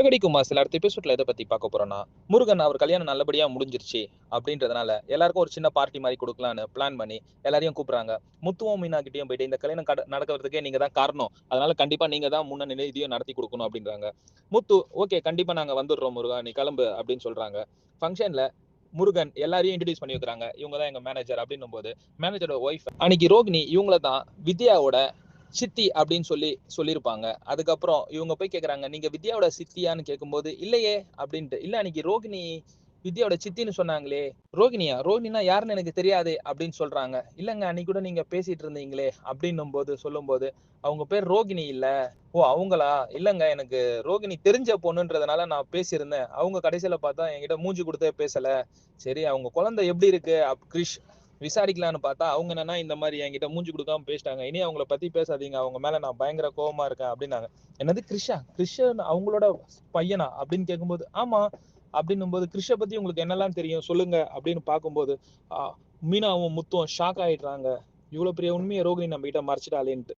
சிவகடி சில அடுத்த எபிசோட்ல எதை பத்தி பார்க்க போறோம்னா முருகன் அவர் கல்யாணம் நல்லபடியா முடிஞ்சிருச்சு அப்படின்றதுனால எல்லாருக்கும் ஒரு சின்ன பார்ட்டி மாதிரி கொடுக்கலான்னு பிளான் பண்ணி எல்லாரையும் கூப்பிடுறாங்க. முத்துவும் மீனா கிட்டயும் போயிட்டு இந்த கல்யாணம் கட- நடக்கிறதுக்கே நீங்க தான் காரணம். அதனால கண்டிப்பா நீங்க தான் முன்ன நிலை இதையும் நடத்தி கொடுக்கணும் அப்படின்றாங்க. முத்து ஓகே கண்டிப்பா நாங்க வந்துடுறோம் முருகா நீ கிளம்பு அப்படின்னு சொல்றாங்க. ஃபங்க்ஷன்ல முருகன் எல்லாரையும் இன்ட்ரடியூஸ் பண்ணி வைக்கிறாங்க. இவங்க தான் எங்க மேனேஜர் அப்படின்னும் போது மேனேஜரோட ஒய்ஃப் அன்னைக்கு ரோகிணி இவங்கள தான் வித்யாவோட சித்தி அப்படின்னு சொல்லி சொல்லியிருப்பாங்க. அதுக்கப்புறம் இவங்க போய் கேட்குறாங்க நீங்க வித்யாவோட சித்தியான்னு கேட்கும்போது இல்லையே அப்படின்ட்டு. இல்ல அன்னைக்கு ரோகிணி வித்யாவோட சித்தின்னு சொன்னாங்களே ரோகிணியா? ரோகிணினா யாருன்னு எனக்கு தெரியாது அப்படின்னு சொல்றாங்க. இல்லங்க அன்னைக்கு கூட நீங்க பேசிட்டு இருந்தீங்களே அப்படின்னும் போது சொல்லும்போது அவங்க பேர் ரோகிணி இல்ல. ஓ அவங்களா? இல்லங்க எனக்கு ரோகிணி தெரிஞ்ச பொண்ணுன்றதுனால நான் பேசியிருந்தேன். அவங்க கடைசியில பார்த்தா என்கிட்ட மூஞ்சி கொடுத்தே பேசல. சரி அவங்க குழந்தை எப்படி இருக்கு? அப் கிரிஷ் விசாரிக்கலான்னு பார்த்தா அவங்க என்னன்னா இந்த மாதிரி என்கிட்ட மூஞ்சி கொடுக்காம பேசிட்டாங்க. இனி அவங்கள பத்தி பேசாதீங்க. அவங்க மேல நான் பயங்கர கோபமா இருக்கேன் அப்படின்னாங்க. என்னது கிருஷா கிருஷ்ணன் அவங்களோட பையனா? அப்படின்னு கேட்கும்போது ஆமா. அப்படின்னும் போது கிருஷ பத்தி உங்களுக்கு என்னெல்லாம் தெரியும்? சொல்லுங்க. அப்படின்னு பார்க்கும்போது ஆஹ், மீனாவும் முத்தும் ஷாக் ஆயிடுறாங்க. இவ்வளவு பெரிய உண்மையை ரோகிணி நம்ம கிட்ட மறைச்சிட்டாலேன்ட்டு